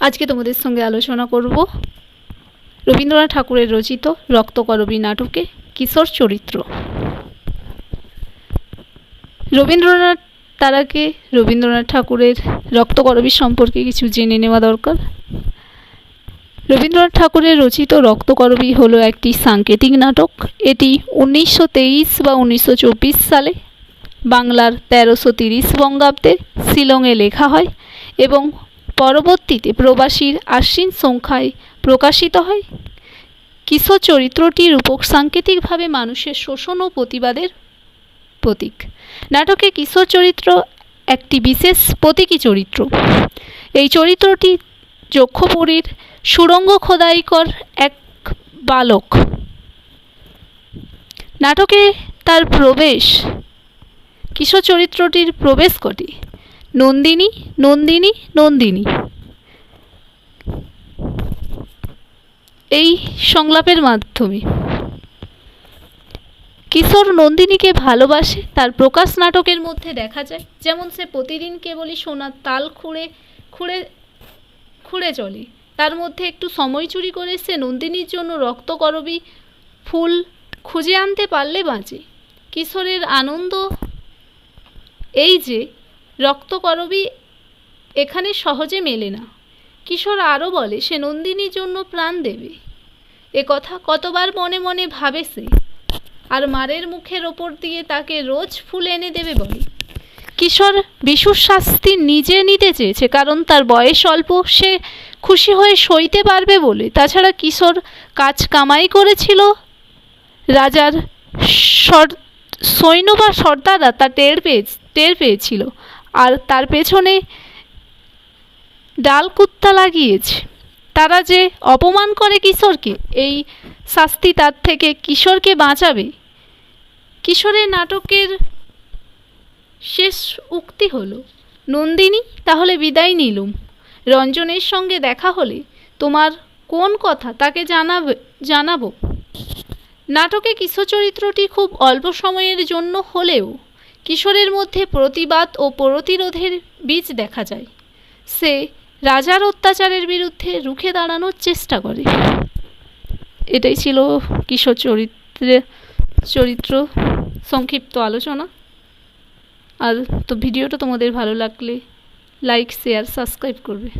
আজকে তোমাদের সঙ্গে আলোচনা করব রবীন্দ্রনাথ ঠাকুরের রচিত রক্তকরবী নাটকে কিশোর চরিত্র। রবীন্দ্রনাথ, তার আগে রবীন্দ্রনাথ ঠাকুরের রক্তকরবী সম্পর্কে কিছু জেনে নেওয়া দরকার। রবীন্দ্রনাথ ঠাকুরের রচিত রক্তকরবী হলো একটি সাংকেতিক নাটক। এটি উনিশশো তেইশ বা উনিশশো চব্বিশ সালে বাংলার তেরোশো তিরিশ বঙ্গাব্দে শিলংয়ে লেখা হয় এবং পরবর্তীতে প্রবাসীর আশ্বিন সংখ্যায় প্রকাশিত হয়। কিশোর চরিত্রটির রূপক সাংকেতিকভাবে মানুষের শোষণ ও প্রতিবাদের প্রতীক। নাটকে কিশোর চরিত্র একটি বিশেষ প্রতীকী চরিত্র। এই চরিত্রটি যক্ষপুরীর সুরঙ্গ খোদাইকর এক বালক। নাটকে তার প্রবেশ, কিশোর চরিত্রটির প্রবেশ ঘটে। নন্দিনী নন্দিনী নন্দিনী। এই সংলাপের মাধ্যমে। কিশোর নন্দিনীকে ভালোবাসে, তার প্রকাশ নাটকের মধ্যে দেখা যায়, যেমন সে প্রতিদিন কেবলই সোনার তাল খুঁড়ে খুঁড়ে খুঁড়ে চলে। তার মধ্যে একটু সময় চুরি করে সে নন্দিনীর জন্য রক্তকরবী ফুল খুঁজে আনতে পারলে বাঁচে। কিশোরের আনন্দ এই যে রক্তকরবী এখানে সহজে মেলে না। কিশোর আরও বলে, সে নন্দিনীর জন্য প্রাণ দেবে। এ কথা কতবার মনে মনে ভাবে সে। আর মারের মুখের ওপর দিয়ে তাকে রোজ ফুল এনে দেবে বলে। কিশোর বিশুর শাস্তি নিজে নিতে চেয়েছে, কারণ তার বয়স অল্প। সে খুশি হয়ে সইতে পারবে বলে। তাছাড়া কিশোর কাজ কামাই করেছিল। রাজার সৈন্য বা সর্দাররা তা টের পেয়ে টের পেয়েছিল। আর তার পেছনে ডাল কুত্তা লাগিয়েছে। তারা যে অপমান করে কিশোরকে, এই শাস্তি তার থেকে কিশোরকে বাঁচাবে। কিশোরের নাটকের শেষ উক্তি হলো, নন্দিনী, তাহলে বিদায় নিলুম। রঞ্জনের সঙ্গে দেখা হলে তোমার কোন কথা তাকে জানাবে, জানাব? নাটকে কিশোর চরিত্রটি খুব অল্প সময়ের জন্য হলেও কিশোরের মধ্যে প্রতিবাদ ও প্রতিরোধের বীজ দেখা যায়। সে রাজার অত্যাচারের বিরুদ্ধে রুখে দাঁড়ানোর চেষ্টা করে। এটাই ছিল কিশোর চরিত্রে, চরিত্র সংক্ষিপ্ত আলোচনা। আর তো ভিডিওটা তোমাদের ভালো লাগলে লাইক শেয়ার সাবস্ক্রাইব করবে।